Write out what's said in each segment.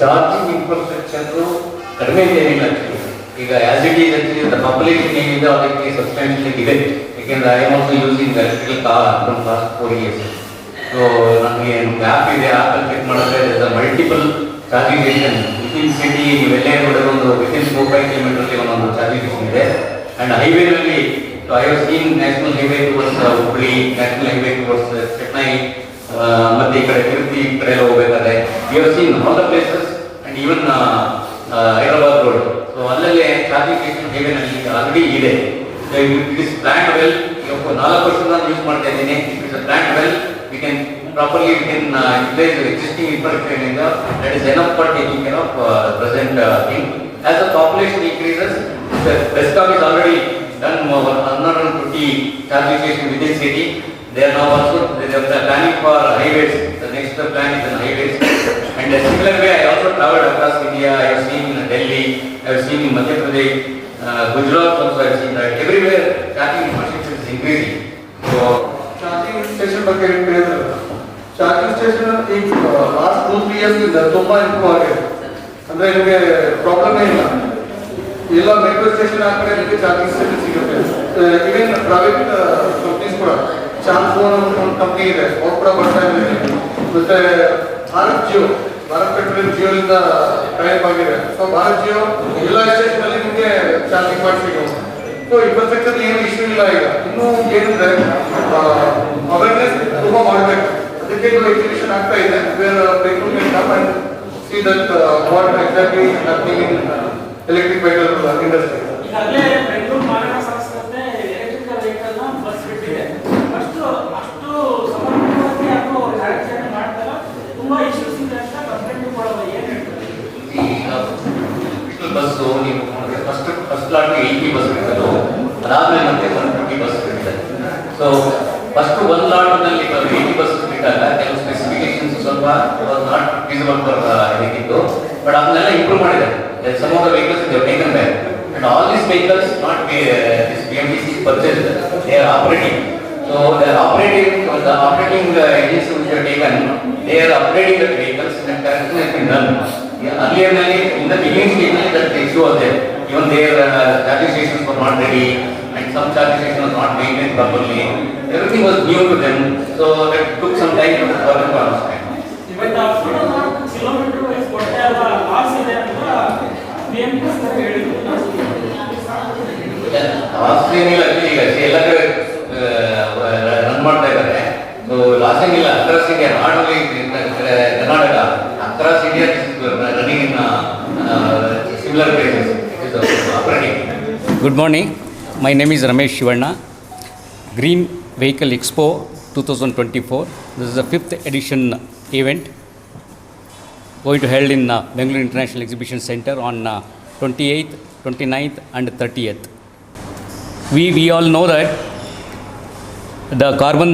Charging infrastructure ಕಡಿಮೆ ಏನಿಲ್ಲ. ಈಗ as it is actually population ಏನಿದೆ ಅದಕ್ಕೆ ಸಬ್ಸ್ಟಾನ್ಷಿಯಲಿ ಇದೆ ಯಾಕೆಂದ್ರೆ I am also using electrical car last four years so ನನಗೆ ಆ್ಯಪ್ ಇದೆ ಆ್ಯಪಲ್ಲಿ ಚೆಕ್ ಮಾಡಿದ್ರೆ multiple charging station within city ನೀವೆಲ್ಲೇ ನೋಡಿದ್ರೆ ಒಂದು ವಿತಿನ್ ಫೋರ್ ಫೈವ್ ಕಿಲೋಮೀಟರ್ಲಿ ಒಂದೊಂದು ಚಾರ್ಜಿಂಗ್ ಸ್ಟೇಷನ್ ಇದೆ. And ಹೈವೇನಲ್ಲಿ I was seen national highway towards Hubli national highway towards Chennai ಮತ್ತೆ ಈ ಕಡೆ ತಿರುಪತಿ ಈ ಕಡೆ ಎಲ್ಲ ಹೋಗ್ಬೇಕಾದ್ರೆ you have seen all the places even Hyderabad road so ಅಲ್ಲಲ್ಲೇ ಚಾರ್ಜಿಂಗ್ ಸ್ಟೇಷನ್ ಹೈವೇನಲ್ಲಿ ಆಲ್ರೆಡಿ ಇದೆ ಇಟ್ ಇಸ್ ಪ್ಲಾನ್ ವೆಲ್ ನಾಲ್ಕು ವರ್ಷದಿಂದ ನಾನು ಯೂಸ್ ಮಾಡ್ತಾ ಇದ್ದೀನಿ it is plan well we can properly we can utilise existing infrastructure ಇಂದ that is enough for taking care of present thing as the population increases BESCOM is already done over 150 charging station within city they are now also they are planning for highways the next plan is on highways And a similar way I also traveled across India I have seen Delhi I have seen Madhya Pradesh uh, Gujarat also I have seen that everywhere charging infrastructure is increasing so charging station ಬಗ್ಗೆ ಏನ್ ಹೇಳಿದ್ರಲ್ಲ charging station ಈಗ last two three years ಇಂದ ತುಂಬಾ improve ಆಗಿದೆ ಅಂದ್ರೆ ನಿಮಗೆ problem ಇಲ್ಲ ಎಲ್ಲ ಮೆಟ್ರೋ ಸ್ಟೇಷನ್ ಆ ಕಡೆ ನಿಮಗೆ ಚಾರ್ಜಿಂಗ್ ಸ್ಟೇಷನ್ ಸಿಗುತ್ತೆ ಇವನ್ ಪ್ರೈವೇಟ್ ಕಂಪ್ನೀಸ್ ಕೂಡ ಚಾರ್ಜ್ ಫೋನ್ ಒಂದು ಕಂಪ್ನಿ ಇದೆ ಅವ್ರು ಕೂಡ ಬರ್ತಾ ಇದ್ದಾರೆ ಮತ್ತೆ ಭಾರತ್ ಜಿಯೋ, ಭಾರತ್ ಪೆಟ್ರೋಲಿಯಂ ಜಿಯೋ ಇಂದ ಟೈಪ್ ಆಗಿದೆ. ಸೊ ಭಾರತ್ ಜಿಯೋ ಎಲ್ಲ ಸ್ಟೇಷನ್ ಅಲ್ಲಿ ನಿಮಗೆ ಚಾರ್ಜಿಂಗ್ ಮಾಡಿಸಿದ್ರು ಸೊ ಇನ್ಫ್ರಾಸ್ಟ್ರಕ್ಚರ್ ಏನು ಇಶ್ಯೂ ಇಲ್ಲ ಈಗ. ಇನ್ನೂ ಏನಿದೆ? ಅವೇರ್ನೆಸ್ ತುಂಬ ಮಾಡಬೇಕು. ಅದಕ್ಕೆ ಇದು ಎಕ್ಸಿಬಿಷನ್ ಆಗ್ತಾ ಇದೆ. Where people see that what exactly electric vehicle industry ಈಗ bus first first lot eighty bus ಬಿಟ್ಟರು ಅದಾದ್ಮೇಲೆ ಮತ್ತೆ ಒನ್ ಫಿಫ್ಟಿ ಬಸ್ ಬಿಟ್ಟಿದ್ದಾರೆ ಸೊ ಫಸ್ಟ್ ಒನ್ ಲಾಟ್ನಲ್ಲಿ ಏಯ್ಟಿ ಬಸ್ ಬಿಟ್ಟಾಗ ಕೆಲವು ಸ್ಪೆಸಿಫಿಕೇಶನ್ಸ್ ಸ್ವಲ್ಪ ನಾಟ್ ಫೀಸಿಬಲ್ ಫಾರ್ ಇದಕ್ಕಿತ್ತು ಬಟ್ ಅದನ್ನೆಲ್ಲ ಇಂಪ್ರೂವ್ ಮಾಡಿದ್ದಾರೆ. Some vehicles and all these vehicles not this B M T C purchase So they are operating the operating agency which are taken they are upgrading the vehicles and correction has been done. Yeah, Earlier, in the beginning stage, that issue was there. Even their uh, charging stations were not ready, and some charging stations was not maintained properly. Everything was new to them, so that took some time for them to understand. ಇವತ್ತು ಅಷ್ಟು ನಾಲ್ಕು kilometre wise ಕೊಟ್ಟೆ ಅಲ್ಲ loss ಇದೆ ಅಂತ B M ಹೇಳಿದ್ರು last ಏನಿಲ್ಲ ಈಗ ಎಲ್ಲ ಕಡೆ ರನ್ ಮಾಡ್ತಾ ಇದ್ದಾರೆ. ಸೊ ಲಾಸ್ಟಿಂಗ್ ಇಲ್ಲ ಹತ್ರ ಸಿಗೆ ನಾಡಲ್ಲಿ ಕರ್ನಾಟಕ ಹತ್ರ ಸಿಗೆ running in similar good morning my name is Ramesh Shivanna green vehicle expo two thousand twenty four this is a fifth edition event ಗೋಯ್ to held in Bengaluru international exhibition centre on twenty eighth twenty ninth and thirtieth we we all know that the carbon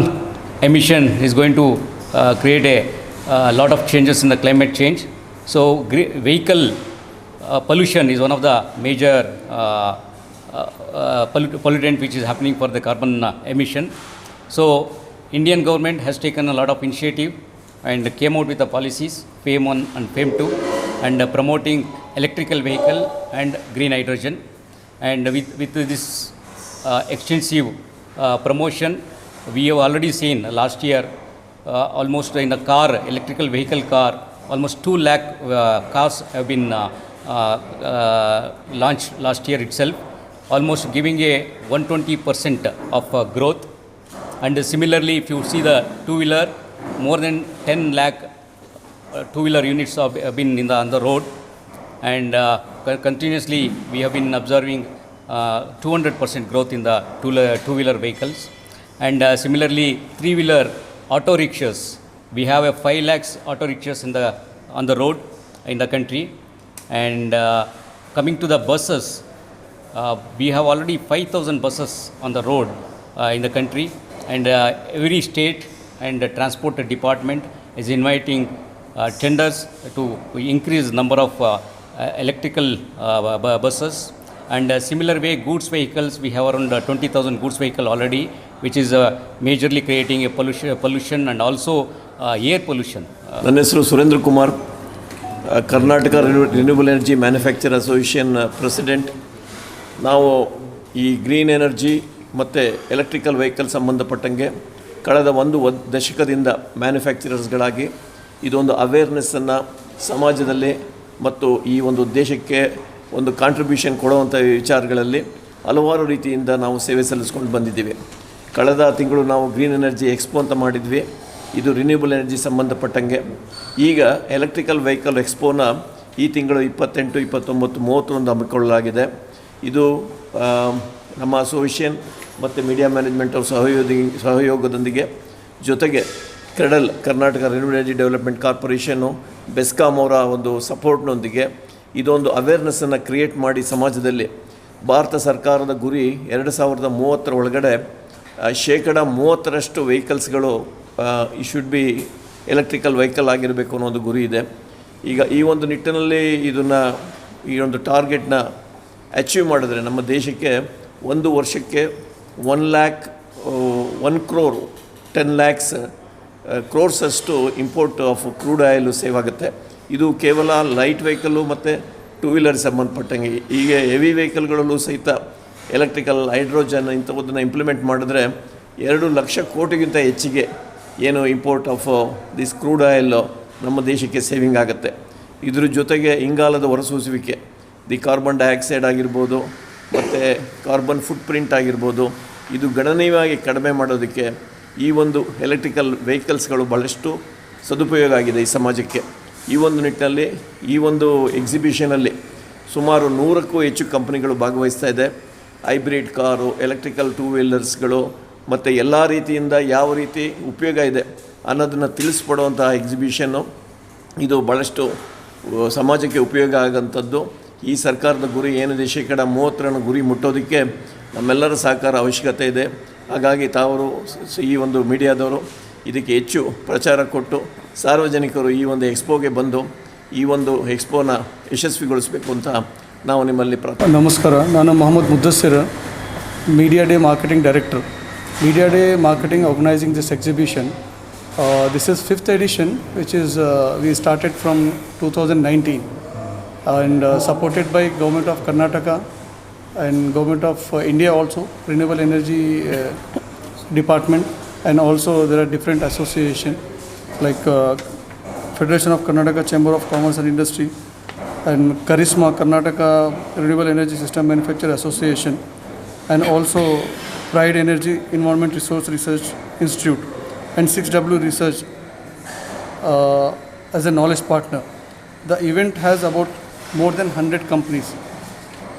emission is going to uh, create a uh, lot of changes in the climate change. So, vehicle uh, pollution is one of the major uh, uh, uh, pollut- pollutant which is happening for the carbon uh, emission. So, Indian government has taken a lot of initiative and came out with the policies FAME 1 and FAME 2 and uh, promoting electrical vehicle and green hydrogen and with, with this extensive promotion we have already seen last year uh, almost in a car electrical vehicle car almost 2 lakh uh, cars have been uh, uh, uh, launched last year itself almost giving a 120 percent of uh, growth. And similarly if you see the two wheeler more than 10 lakh uh, two wheeler units have have been in the on the road. And uh, continuously we have been observing uh, 200% growth in the two wheeler vehicles and uh, similarly three wheeler auto rickshaws. We have a 5 lakhs auto rickshaws in the on the road in the country. And uh, coming to the buses uh, we have already 5000 buses on the road uh, in the country. And uh, every state and the transport department is inviting uh, tenders to increase the number of uh, uh, electrical uh, buses. And uh, similar way goods vehicles we have around uh, 20000 goods vehicle already which is uh, majorly creating a pollution, pollution and also uh, air pollution. Uh, ನನ್ನ ಹೆಸರು Surendra Kumar Karnataka renewable energy manufacture association president ನಾವು ಈ green energy ಮತ್ತು electrical vehicle ಸಂಬಂಧಪಟ್ಟಂಗೆ ಕಳೆದ ಒದ್ ದಶಕದಿಂದ ಮ್ಯಾನುಫ್ಯಾಕ್ಚರರ್ಸ್ಗಳಾಗಿ ಇದೊಂದು ಅವೇರ್ನೆಸ್ಸನ್ನು ಸಮಾಜದಲ್ಲಿ ಮತ್ತು ಈ ಒಂದು ದೇಶಕ್ಕೆ ಒಂದು ಕಾಂಟ್ರಿಬ್ಯೂಷನ್ ಕೊಡುವಂಥ ವಿಚಾರಗಳಲ್ಲಿ ಹಲವಾರು ರೀತಿಯಿಂದ ನಾವು ಸೇವೆ ಸಲ್ಲಿಸ್ಕೊಂಡು ಬಂದಿದ್ದೀವಿ. ಕಳೆದ ತಿಂಗಳು ನಾವು ಗ್ರೀನ್ ಎನರ್ಜಿ ಎಕ್ಸ್ಪೋ ಅಂತ ಮಾಡಿದ್ವಿ. ಇದು ರಿನ್ಯೂಬಲ್ ಎನರ್ಜಿ ಸಂಬಂಧಪಟ್ಟಂಗೆ. ಈಗ ಎಲೆಕ್ಟ್ರಿಕಲ್ ವೆಹಿಕಲ್ ಎಕ್ಸ್ಪೋನ ಈ ತಿಂಗಳು ಇಪ್ಪತ್ತೆಂಟು, ಇಪ್ಪತ್ತೊಂಬತ್ತು, ಮೂವತ್ತೊಂದು ಹಮ್ಮಿಕೊಳ್ಳಲಾಗಿದೆ. ಇದು ನಮ್ಮ ಅಸೋಸಿಯೇಷನ್ ಮತ್ತು ಮೀಡಿಯಾ ಮ್ಯಾನೇಜ್ಮೆಂಟ್ ಅವ್ರ ಸಹಯೋಗಿ, ಸಹಯೋಗದೊಂದಿಗೆ ಜೊತೆಗೆ KREDL Karnataka renewable energy development corporation BESCOM ಅವರ ಒಂದು ಸಪೋರ್ಟ್ನೊಂದಿಗೆ ಇದೊಂದು ಅವೇರ್ನೆಸ್ಸನ್ನು ಕ್ರಿಯೇಟ್ ಮಾಡಿ ಸಮಾಜದಲ್ಲಿ ಭಾರತ ಸರ್ಕಾರದ ಗುರಿ ಎರಡು ಸಾವಿರದ ಮೂವತ್ತರ ಒಳಗಡೆ ಶೇಕಡ ಮೂವತ್ತರಷ್ಟು ವೆಹಿಕಲ್ಸ್ಗಳು ಈ ಶುಡ್ ಬಿ ಎಲೆಕ್ಟ್ರಿಕಲ್ ವೆಹಿಕಲ್ ಆಗಿರಬೇಕು ಅನ್ನೋ ಒಂದು ಗುರಿ ಇದೆ. ಈಗ ಈ ಒಂದು ನಿಟ್ಟಿನಲ್ಲಿ ಇದನ್ನು, ಈ ಒಂದು ಟಾರ್ಗೆಟ್ನ ಅಚೀವ್ ಮಾಡಿದ್ರೆ ನಮ್ಮ ದೇಶಕ್ಕೆ ಒಂದು ವರ್ಷಕ್ಕೆ one lakh one crore ten lakhs ಕ್ರೋರ್ಸಷ್ಟು import of crude oil save ಆಗುತ್ತೆ. ಇದು ಕೇವಲ ಲೈಟ್ ವೆಹಿಕಲ್ಲು ಮತ್ತು ಟೂ ವೀಲರ್ ಸಂಬಂಧಪಟ್ಟಂಗೆ. ಈಗ ಹೆವಿ ವೆಹಿಕಲ್ಗಳಲ್ಲೂ ಸಹಿತ ಎಲೆಕ್ಟ್ರಿಕಲ್ ಹೈಡ್ರೋಜನ್ ಇಂಥವುದನ್ನು ಇಂಪ್ಲಿಮೆಂಟ್ ಮಾಡಿದ್ರೆ ಎರಡು ಲಕ್ಷ ಕೋಟಿಗಿಂತ ಹೆಚ್ಚಿಗೆ ಏನು import of this crude oil ನಮ್ಮ ದೇಶಕ್ಕೆ ಸೇವಿಂಗ್ ಆಗುತ್ತೆ. ಇದ್ರ ಜೊತೆಗೆ ಇಂಗಾಲದ ಹೊರಸೂಸುವಿಕೆ ದಿ ಕಾರ್ಬನ್ ಡೈಆಕ್ಸೈಡ್ ಆಗಿರ್ಬೋದು, ಮತ್ತು ಕಾರ್ಬನ್ ಫುಟ್ ಪ್ರಿಂಟ್ ಆಗಿರ್ಬೋದು, ಇದು ಗಣನೀಯವಾಗಿ ಕಡಿಮೆ ಮಾಡೋದಕ್ಕೆ ಈ ಒಂದು ಎಲೆಕ್ಟ್ರಿಕಲ್ ವೆಹಿಕಲ್ಸ್ಗಳು ಭಾಳಷ್ಟು ಸದುಪಯೋಗ ಆಗಿದೆ ಈ ಸಮಾಜಕ್ಕೆ. ಈ ಒಂದು ನಿಟ್ಟಿನಲ್ಲಿ ಈ ಒಂದು ಎಕ್ಸಿಬಿಷನಲ್ಲಿ ಸುಮಾರು ನೂರಕ್ಕೂ ಹೆಚ್ಚು ಕಂಪ್ನಿಗಳು ಭಾಗವಹಿಸ್ತಾ ಇದೆ. ಹೈಬ್ರಿಡ್ ಕಾರು, ಎಲೆಕ್ಟ್ರಿಕಲ್ ಟೂ ವೀಲರ್ಸ್ಗಳು, ಮತ್ತು ಎಲ್ಲ ರೀತಿಯಿಂದ ಯಾವ ರೀತಿ ಉಪಯೋಗ ಇದೆ ಅನ್ನೋದನ್ನು ತಿಳಿಸ್ಕೊಡುವಂತಹ ಎಕ್ಸಿಬಿಷನ್ನು ಇದು ಭಾಳಷ್ಟು ಸಮಾಜಕ್ಕೆ ಉಪಯೋಗ ಆಗೋಂಥದ್ದು. ಈ ಸರ್ಕಾರದ ಗುರಿ ಏನಿದೆ, ಶೇಕಡ ಮೂವತ್ತರನ್ನು ಗುರಿ ಮುಟ್ಟೋದಕ್ಕೆ ನಮ್ಮೆಲ್ಲರ ಸಹಕಾರ ಅವಶ್ಯಕತೆ ಇದೆ. ಹಾಗಾಗಿ ತಾವರು ಈ ಒಂದು ಮೀಡಿಯಾದವರು ಇದಕ್ಕೆ ಹೆಚ್ಚು ಪ್ರಚಾರ ಕೊಟ್ಟು ಸಾರ್ವಜನಿಕರು ಈ ಒಂದು ಎಕ್ಸ್ಪೋಗೆ ಬಂದು ಈ ಒಂದು ಎಕ್ಸ್ಪೋನ ಯಶಸ್ವಿಗೊಳಿಸಬೇಕು ಅಂತ ನಾವು ನಿಮ್ಮಲ್ಲಿ ಪ್ರಾರ್ಥನೆ ನಮಸ್ಕಾರ ನಾನು Mohammed Muddassir media day marketing director media day marketing organising this exhibition this is fifth edition which is we started from two thousand nineteen and uh, supported by government of Karnataka and government of uh, India also renewable energy uh, department and also there are different association like uh, Federation of Karnataka Chamber of Commerce and Industry and Charisma Karnataka Renewable Energy System Manufacturer Association and also Pride Energy Environment Resource Research Institute and 6W Research uh, as a knowledge partner. The event has about more than 100 companies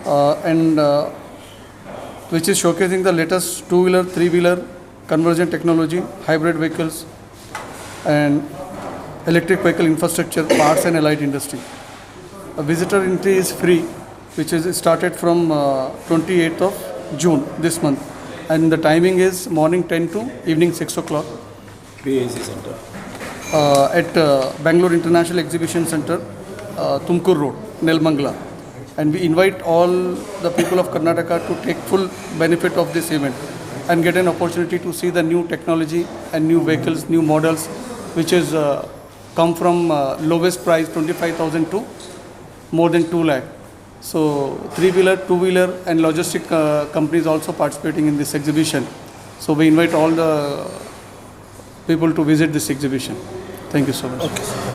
uh, and uh, which is showcasing the latest two-wheeler, three-wheeler conversion technology, hybrid vehicles and electric vehicle infrastructure, parts and allied industry a visitor entry is free, which is started from uh, 28th of June this month, and the timing is morning 10 to evening 6 o'clock. BAC Center. Uh, at uh, Bangalore International Exhibition Center, uh, Tumkur Road, Nelmangala. And we invite all the people of Karnataka to take full benefit of this event and get an opportunity to see the new technology and new vehicles, new models, which is uh, come from uh, lowest price 25,000 to more than 2 lakh. So three-wheeler, two-wheeler and logistic uh, companies also participating in this exhibition. So we invite all the people to visit this exhibition. Thank you so much.